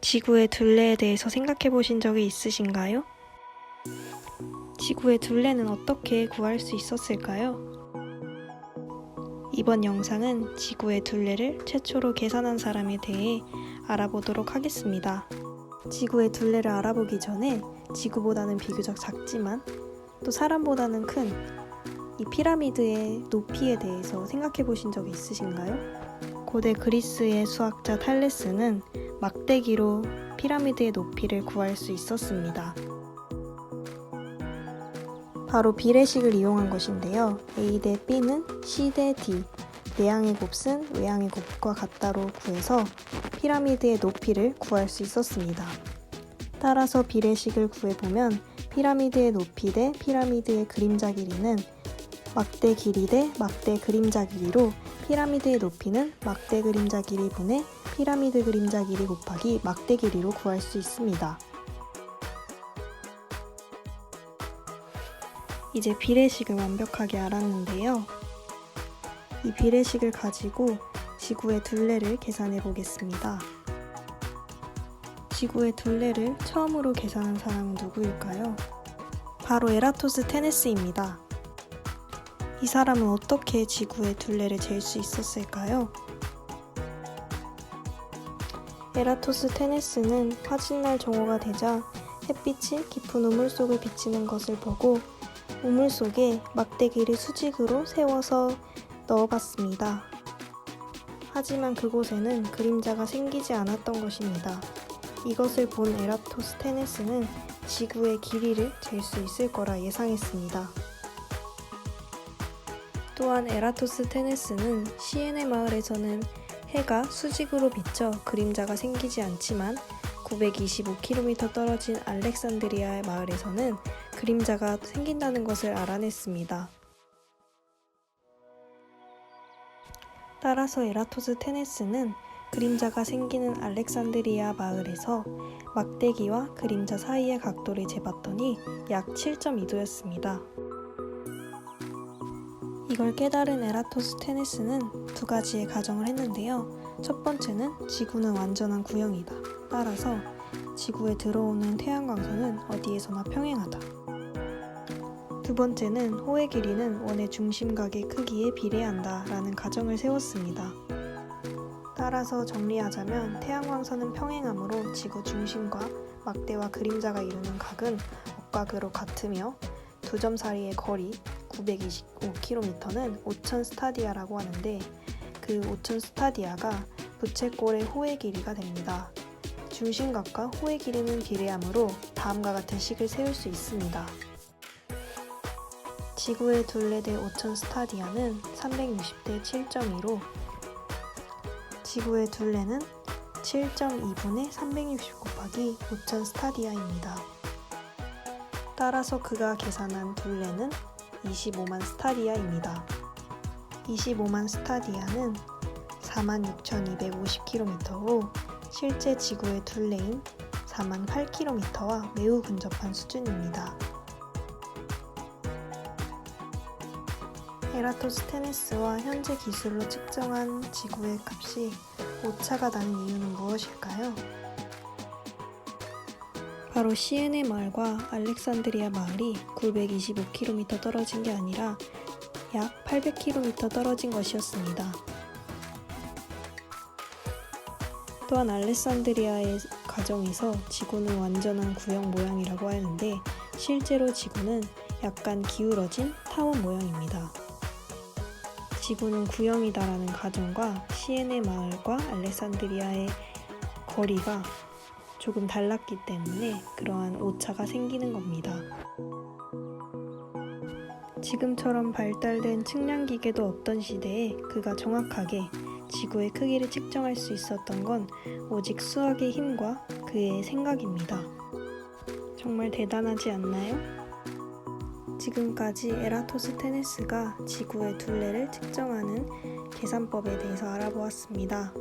지구의 둘레에 대해서 생각해 보신 적이 있으신가요? 지구의 둘레는 어떻게 구할 수 있었을까요? 이번 영상은 지구의 둘레를 최초로 계산한 사람에 대해 알아보도록 하겠습니다. 지구의 둘레를 알아보기 전에 지구보다는 비교적 작지만 또 사람보다는 큰 이 피라미드의 높이에 대해서 생각해 보신 적이 있으신가요? 고대 그리스의 수학자 탈레스는 막대기로 피라미드의 높이를 구할 수 있었습니다. 바로 비례식을 이용한 것인데요. A 대 B는 C 대 D, 내양의 곱은 외양의 곱과 같다로 구해서 피라미드의 높이를 구할 수 있었습니다. 따라서 비례식을 구해보면 피라미드의 높이 대 피라미드의 그림자 길이는 막대 길이 대 막대 그림자 길이로 피라미드의 높이는 막대 그림자 길이 분의 피라미드 그림자 길이 곱하기 막대 길이로 구할 수 있습니다. 이제 비례식을 완벽하게 알았는데요. 이 비례식을 가지고 지구의 둘레를 계산해 보겠습니다. 지구의 둘레를 처음으로 계산한 사람은 누구일까요? 바로 에라토스 테네스입니다. 이 사람은 어떻게 지구의 둘레를 잴 수 있었을까요? 에라토스 테네스는 화진날 정오가 되자 햇빛이 깊은 우물 속을 비치는 것을 보고 우물 속에 막대기를 수직으로 세워서 넣어봤습니다. 하지만 그곳에는 그림자가 생기지 않았던 것입니다. 이것을 본 에라토스테네스는 지구의 길이를 잴 수 있을 거라 예상했습니다. 또한 에라토스 테네스는 시에네 마을에서는 해가 수직으로 비쳐 그림자가 생기지 않지만 925km 떨어진 알렉산드리아 마을에서는 그림자가 생긴다는 것을 알아냈습니다. 따라서 에라토스 테네스는 그림자가 생기는 알렉산드리아 마을에서 막대기와 그림자 사이의 각도를 재봤더니 약 7.2도였습니다. 이걸 깨달은 에라토스테네스는 두 가지의 가정을 했는데요. 첫 번째는 지구는 완전한 구형이다. 따라서 지구에 들어오는 태양광선은 어디에서나 평행하다. 두 번째는 호의 길이는 원의 중심각의 크기에 비례한다 라는 가정을 세웠습니다. 따라서 정리하자면 태양광선은 평행하므로 지구 중심과 막대와 그림자가 이루는 각은 억각으로 같으며 두 점 사이의 거리 925km는 5000 스타디아라고 하는데 그5000 스타디아가 부채꼴의 호의 길이가 됩니다. 중심각과 호의 길이는 비례하므로 다음과 같은 식을 세울 수 있습니다. 지구의 둘레대 5000 스타디아는 360대 7.2로 지구의 둘레는 7.2분의 360 곱하기 5000 스타디아입니다. 따라서 그가 계산한 둘레는 25만 스타디아입니다. 25만 스타디아는 46,250km로 실제 지구의 둘레인 4만 8km와 매우 근접한 수준입니다. 에라토스테네스와 현재 기술로 측정한 지구의 값이 오차가 나는 이유는 무엇일까요? 바로 시에네 마을과 알렉산드리아 마을이 925km 떨어진 게 아니라 약 800km 떨어진 것이었습니다. 또한 알렉산드리아의 가정에서 지구는 완전한 구형 모양이라고 하는데 실제로 지구는 약간 기울어진 타원 모양입니다. 지구는 구형이다라는 가정과 시에네 마을과 알렉산드리아의 거리가 조금 달랐기 때문에 그러한 오차가 생기는 겁니다. 지금처럼 발달된 측량 기계도 없던 시대에 그가 정확하게 지구의 크기를 측정할 수 있었던 건 오직 수학의 힘과 그의 생각입니다. 정말 대단하지 않나요? 지금까지 에라토스테네스가 지구의 둘레를 측정하는 계산법에 대해서 알아보았습니다.